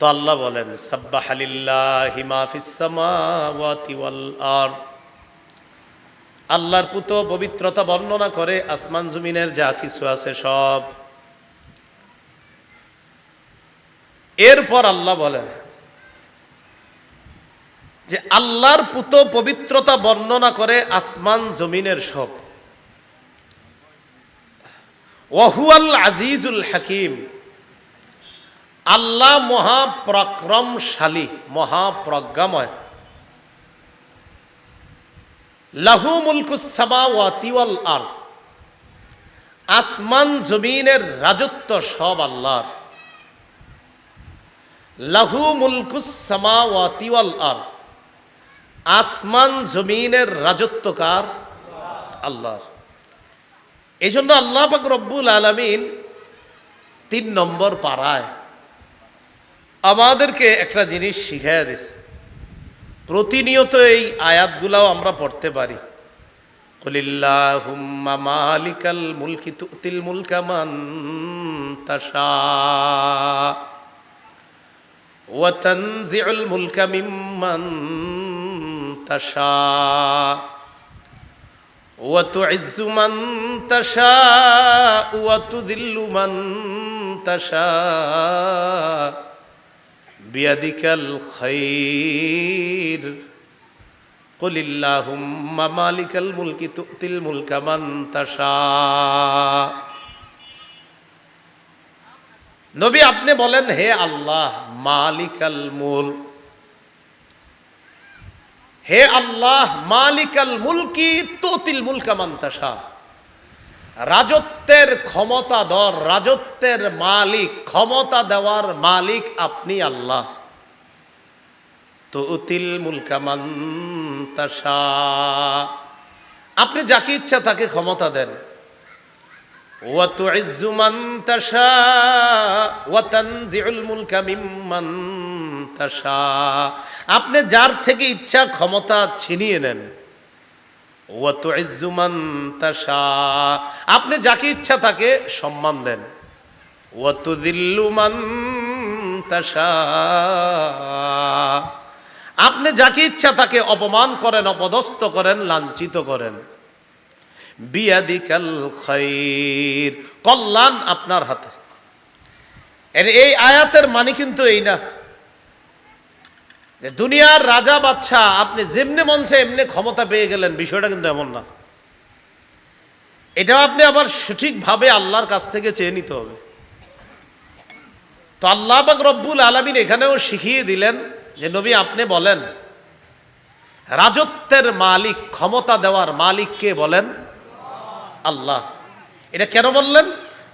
তো আল্লাহ বলেন সামাওয়াতি আল্লাহর পুত পবিত্রতা বর্ণনা করে, আসমান জমিনের যা কিছু আছে সব। এরপর আল্লাহ বলেন যে, আল্লাহর পুত পবিত্রতা বর্ণনা করে আসমান জমিনের সব। ওহুয়াল আজিজুল হাকিম। আল্লাহ মহাপ্রক্রমশালী, মহাপ্রজ্ঞাময়। লাহু মুলকুসামা ওয়াতিওয়াল আর আসমান জমিনের রাজত্ব সব আল্লাহর। লাহু মুলকুসামা ওয়াতিওয়াল আর আসমান জমিনের রাজত্ব কার? আল্লাহর। এই জন্য আল্লাহ পাক রব্বুল আলমিন তিন নম্বর পাড়ায় আমাদেরকে একটা জিনিস শিখাইয়া দিছে প্রতিনিয়ত এই আয়াতগুলাও আমরা পড়তে পারি। কলিল্লাহুম্মা মালিকাল মুলকি তুতিল মুলকা মান তাশা, ওয়া তানজিউল মুলকা মিম্মান তাশা, ওয়া তুইজ্জু মান তাশা। বিয়াদিকাল খৈর কলিল্লাহুম্মা মালিকাল মুলকি তুতিল মুলকা মান্তাসা নবী আপনি বলেন, হে আল্লাহ, মালিকাল মুল হে আল্লাহ, মালিকাল মুলকি তুতিল মুলকা মান্তাসা রাজত্বের ক্ষমতা দর রাজত্বের মালিক ক্ষমতা দেওয়ার মালিক আপনি আল্লাহ তো উতিল মুলকামান্তাসা আপনি যাকে ইচ্ছা তাকে ক্ষমতা দেন وتعز من تشاء وتنزع الملك ممن تشاء আপনি যার থেকে ইচ্ছা ক্ষমতা ছিনিয়ে নেন ওয়াতুইজ্জুমান তাশা আপনি যাকে ইচ্ছা তাকে সম্মান দেন। আপনি যাকে ইচ্ছা তাকে অপমান করেন, অপদস্থ করেন, লাঞ্ছিত করেন। কল্যাণ আপনার হাতে। এই আয়াতের মানে কিন্তু এই না। যে দুনিয়ার রাজা বাচ্চা আপনি যেমনি মঞ্চে এমনি ক্ষমতা পেয়ে গেলেন, বিষয়টা কিন্তু এমন না। এটাও আপনি আবার সঠিকভাবে আল্লাহর কাছ থেকে চেয়ে নিতে হবে। তো আল্লাহ পাক রব্বুল আলমিন এখানেও শিখিয়ে দিলেন যে, নবী আপনি বলেন, রাজত্বের মালিক, ক্ষমতা দেওয়ার মালিক কে বলেন? আল্লাহ। এটা কেন বললেন?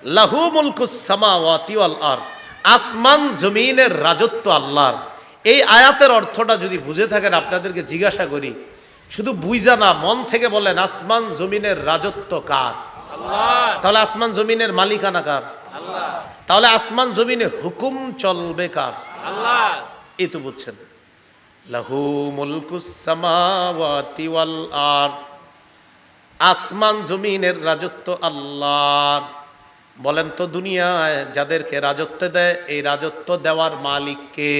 লাহু মুলকুসামা ওয়াতিওয়াল আর আসমান জমিনের রাজত্ব আল্লাহর। এই আয়াতের অর্থটা যদি বুঝে থাকেন আপনাদেরকে জিজ্ঞাসা করি শুধু বুঝা না মন থেকে বলেন আসমান জমিনের রাজত্ব কার? তাহলে আসমান জমিনের মালিকানা কার? তাহলে আসমান জমিনে হুকুম চলবে কার? এই তো বুঝছেন। লাহু মুলকুস সামাওয়াতি ওয়াল আর আসমান জমিনের রাজত্ব আল্লাহর। বলেন তো দুনিয়ায় যাদেরকে রাজত্ব দেয় এই রাজত্ব দেওয়ার মালিককে?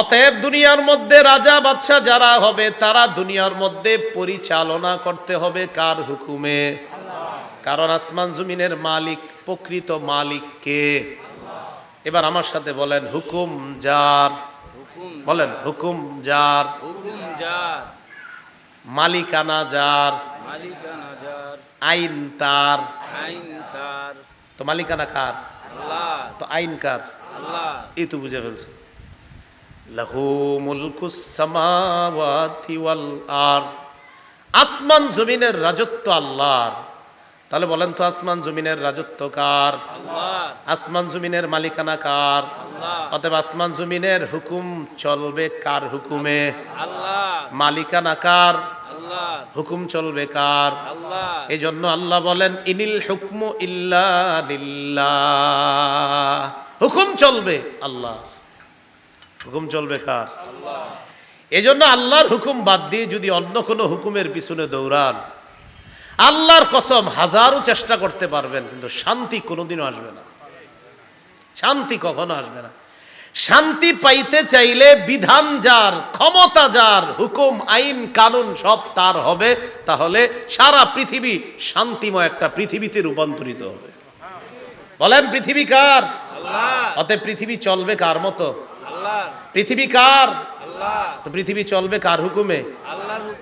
অতএব দুনিয়ার মধ্যে রাজা বাদশাহ যারা হবে তারা দুনিয়ার মধ্যে পরিচালনা করতে হবে কার হুকুমে? কারণ আসমান জমিনের মালিক প্রকৃত মালিক কে? এবার আমার সাথে বলেন হুকুম যার? বলেন হুকুম যার? হুকুম যার মালিকানা যার? মালিকানা যার আইন তার? আইন তার তো মালিকানা কার? আল্লাহ। তো আইন কার? আল্লাহ। এই তো বুঝে ফেলছে লাহু মুলকুস সামাওয়াতি ওয়াল আর আসমান জমিনের রাজত্ব আল্লাহর। তাহলে বলেন তো আসমান জমিনের রাজত্ব কার? আসমান জমিনের মালিকানা কার? অতএব আসমান জমিনের হুকুম চলবে কার হুকুমে? মালিকানা কার? হুকুম চলবে কার? এই জন্য আল্লাহ বলেন ইনিল হুকমু ইল্লা হুকুম চলবে আল্লাহ হুকুম চলবে কার? এই জন্য আল্লাহর হুকুম বাদ দিয়ে যদি অন্য কোনো হুকুমের পিছনে দৌড়ান, আল্লাহর কসম হাজারো চেষ্টা করতে পারবেন, কিন্তু শান্তি কোনোদিনও আসবে না। শান্তি কখনো আসবে না। শান্তি পাইতে চাইলে বিধান যার, ক্ষমতা যার, হুকুম, আইন, কানুন সব তার হবে। তাহলে সারা পৃথিবী শান্তিময় একটা পৃথিবীতে রূপান্তরিত হবে। বলেন, পৃথিবী কার? অতএব পৃথিবী চলবে কার মতো? পৃথিবী কার? তো পৃথিবী চলবে কার হুকুমে?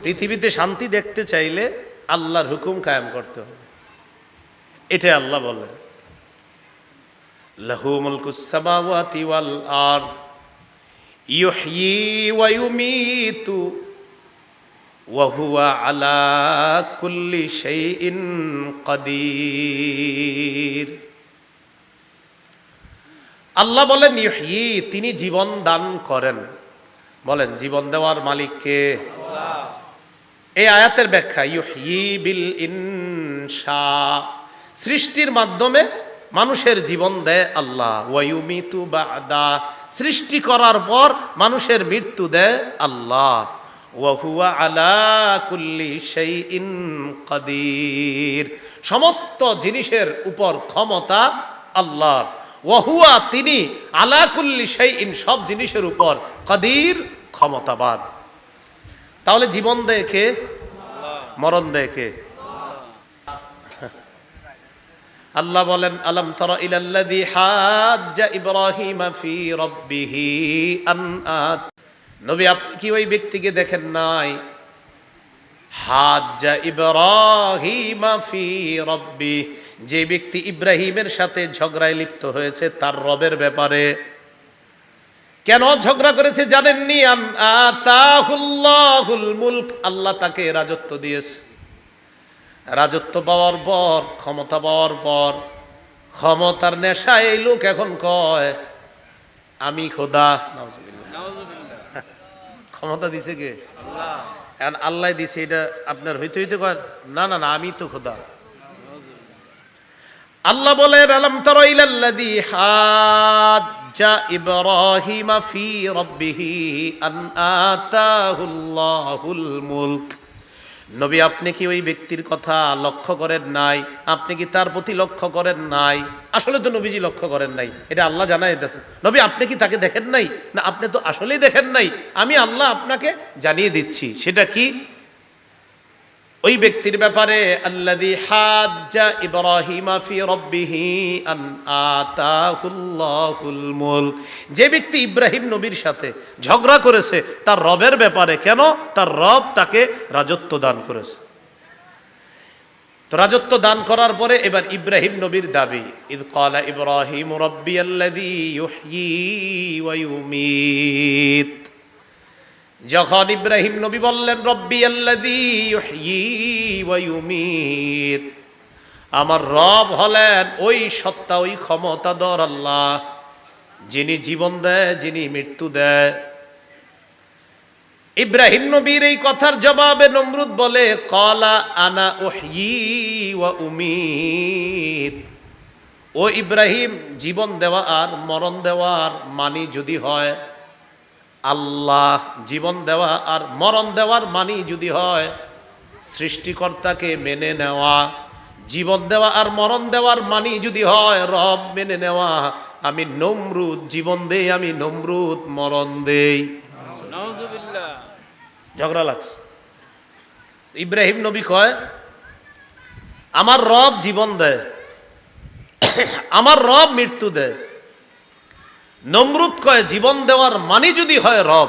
পৃথিবীতে শান্তি দেখতে চাইলে আল্লাহর হুকুম কায়েম করতে হবে। এটা আল্লাহ বলে। লাহু মুলকুস সামাওয়াতি ওয়াল আরদ ইউহয়ি ওয়া ইউমীতু ওয়া হুয়া আলা কুল্লি শাইইন কাদির। আল্লাহ বলেন, ইউহয়ি, তিনি জীবন দান করেন। বলেন, জীবন দেওয়ার মালিককে এই আয়াতের ব্যাখ্যা, ইউহয়ি বিল ইনশা। সৃষ্টির মাধ্যমে মানুষের জীবন দেয় আল্লাহ। ওয়ায়ুমিতু বাদা। সৃষ্টি করার পর মানুষের মৃত্যু দেয় আল্লাহ। ওয়াহুয়া আলা কুল্লি শাইইন কাদির। সমস্ত জিনিসের উপর ক্ষমতা আল্লাহর। ওয়াহুয়া, তিনি আলা কুল্লি শাইইন, সব জিনিসের উপর কাদির, ক্ষমতাবান। তাহলে জীবন দেখে মরণ দেখে আল্লাহ বলেন, আলম তর ইলাল্লাযী হাজ্জা ইব্রাহিম ফি রাব্বিহি আন নবী, আপনি কি ওই ব্যক্তিকে দেখেন নাই? হাজ্জা ইব্রাহিম ফি রাব্বি। যে ব্যক্তি ইব্রাহিমের সাথে ঝগড়ায় লিপ্ত হয়েছে, তার রবের ব্যাপারে। কেন ঝগড়া করেছে জানেননি? মুলক। আল্লাহ তাকে রাজত্ব দিয়েছে। রাজত্ব পাওয়ার পর, ক্ষমতা পাওয়ার পর, ক্ষমতার নেশায় এই লোক এখন কয়, আমি খোদা। ক্ষমতা দিছে কে? আল্লাহ আল্লাহ দিছে, এটা আপনার হইতে হইতে কয় না না না, আমি তো খোদা। আল্লাহ বলেন আলম তর ইলাল্লাযী হাজ্জা ইব্রাহিম ফি রাব্বিহি আন আতাহুল্লাহুল মুলক। নবী, আপনি কি ওই ব্যক্তির কথা লক্ষ্য করেন নাই? আপনি কি তার প্রতি লক্ষ্য করেন নাই? আসলে তো নবীজি লক্ষ্য করেন নাই। এটা আল্লাহ জানাই দিতেছে। নবী, আপনি কি তাকে দেখেন নাই? না, আপনি তো আসলেই দেখেন নাই। আমি আল্লাহ আপনাকে জানিয়ে দিচ্ছি। সেটা কি? ওই ব্যক্তির ব্যাপারে আল্লাযী হাজ্জা ইব্রাহিমা ফি রাব্বিহি আন আতাহুল্লাহুল যে ব্যক্তি ইব্রাহিম নবীর সাথে ঝগড়া করেছে, তার রবের ব্যাপারে কেন? তার রব তাকে রাজত্ব দান করেছে। তো রাজত্ব দান করার পরে এবার ইব্রাহিম নবীর দাবি, ইদ ক্বালা ইব্রাহিম রাব্বি আল্লাযী ইউহয়ি ওয়া ইউমীত। যখন ইব্রাহিম নবী বললেন, রব্বি ইউমীত। আমার রব হলেন ওই সত্তা, ওই ক্ষমতাধর আল্লাহ, যিনি জীবন দেয়, যিনি মৃত্যু দেয়। ইব্রাহিম নবীর এই কথার জবাবে নমরুদ বলে, কলা আনা ওহয়ি ওয়া উমিত। ও ইব্রাহিম, জীবন দেওয়া আর মরণ দেওয়ার মানি যদি হয় আল্লাহ জীবন দেওয়া আর মরণ দেওয়ার মানি যদি হয় সৃষ্টিকর্তাকে মেনে নেওয়া জীবন দেওয়া আর মরণ দেওয়ার মানি যদি হয় রব মেনে নেওয়া আমি নমরুদ জীবন দেই আমি নমরুদ মরণ দেই। ঝগড়া লাগছে। ইব্রাহিম নবী কয় আমার রব জীবন দেয় আমার রব মৃত্যু দেয়। নমরুদ কয়, জীবন দেওয়ার মানে যদি হয় রব,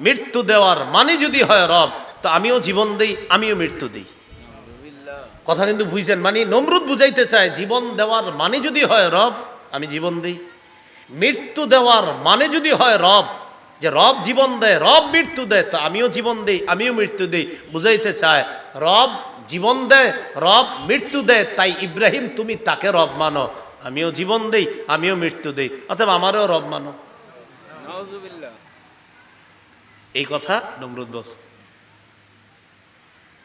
মৃত্যু দেওয়ার মানে যদি হয় রব, তো আমিও জীবন দেই, আমিও মৃত্যু দিই। কথা কিন্তু বুঝছেন মানে নমরুদ বুঝাইতে চায়, জীবন দেওয়ার মানে যদি হয় রব, আমি জীবন দিই। মৃত্যু দেওয়ার মানে যদি হয় রব, যে রব জীবন দেয়, রব মৃত্যু দেয়, তো আমিও জীবন দেই, আমিও মৃত্যু দেই। বুঝাইতে চায়, রব জীবন দেয়, রব মৃত্যু দেয়, তাই ইব্রাহিম তুমি তাকে রব মানো। আমিও জীবন দেই আমিও মৃত্যু দেই অথবা আমারও রব মানো। এই কথা নমরুদ বলছে।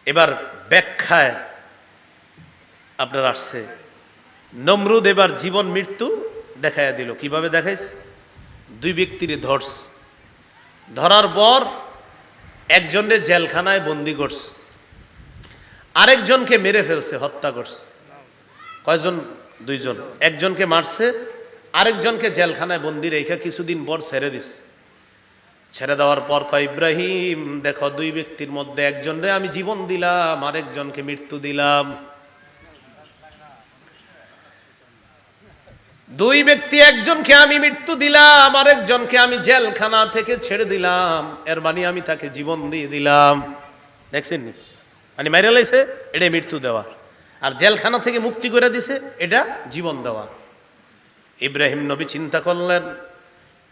এবার ব্যাখ্যায় আপনার আসছে নমরুদ এবার জীবন মৃত্যু দেখাইয়া দিল। কীভাবে দেখাইছে? দুই ব্যক্তির ধরস ধরার পর একজনের জেলখানায় বন্দি করছে। আরেকজনকে মেরে ফেলছে হত্যা করছে। কয়জন দুইজন। একজনকে মারছে, আরেকজনকে জেলখানায় বন্দি রেখে কিছুদিন পর ছেড়ে দিস ছেড়ে দেওয়ার পর কয়, ইব্রাহিম, দেখো দুই ব্যক্তির মধ্যে একজনরে আমি জীবন দিলাম, আরেকজনকে মৃত্যু দিলাম। দুই ব্যক্তি, একজনকে আমি মৃত্যু দিলাম, আরেকজনকে আমি জেলখানা থেকে ছেড়ে দিলাম। এর মানে আমি তাকে জীবন দিয়ে দিলাম। দেখছেন মানে মেরে লাইছে, এটাই মৃত্যু দেওয়া। আর জেলখানা থেকে মুক্তি করে দিছে, এটা জীবন দেওয়া। ইব্রাহিম নবী চিন্তা করলেন,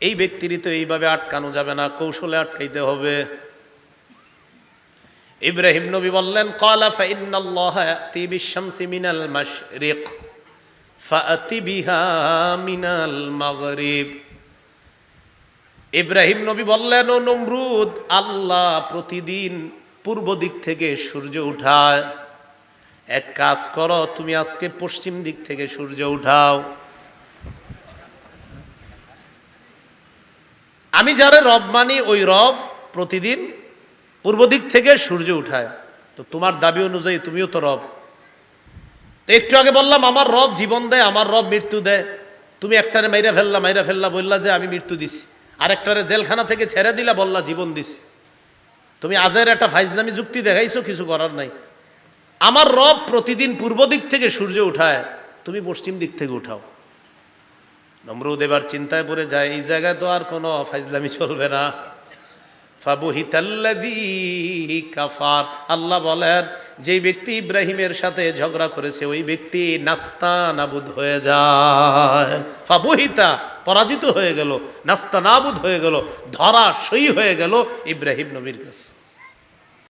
এই ব্যক্তিরই তো এইভাবে আটকানো যাবে না, কৌশলে আটকাইতে হবে। ইব্রাহিম নবী বললেন কলা মিনাল মিনাল মাগরিব। ইব্রাহিম নবী বললেন, ও নমরুদ, আল্লাহ প্রতিদিন পূর্ব দিক থেকে সূর্য উঠায় এক কাজ করো, তুমি আজকে পশ্চিম দিক থেকে সূর্য উঠাও। আমি যারা রব মানি, ওই রব প্রতিদিন পূর্ব দিক থেকে সূর্য উঠায়। তো তোমার দাবি অনুযায়ী তুমিও তো রব। তো একটু আগে বললাম, আমার রব জীবন দেয়, আমার রব মৃত্যু দেয়। তুমি একটারে মাইরা ফেললা মাইরা ফেললা বললা যে আমি মৃত্যু দিছি। আর আরেকটারে জেলখানা থেকে ছেড়ে দিলা, বললা জীবন দিছি। তুমি আজের একটা ফাইজলামি যুক্তি দেখাইছো, কিছু করার নাই। আমার রব প্রতিদিন পূর্ব দিক থেকে সূর্য উঠায়, তুমি পশ্চিম দিক থেকে উঠাও। নমরুদ এবার চিন্তায় পড়ে যায়, এই জায়গায় তো আর কোনো ফাইজলামি চলবে না। কাফার। আল্লাহ বলেন যে ব্যক্তি ইব্রাহিমের সাথে ঝগড়া করেছে, ওই ব্যক্তি নাস্তা নাবুদ হয়ে যায়। ফাবুহিতা পরাজিত হয়ে গেল নাস্তা নাবুদ হয়ে গেল, ধরা সই হয়ে গেল ইব্রাহিম নবীর কাছে।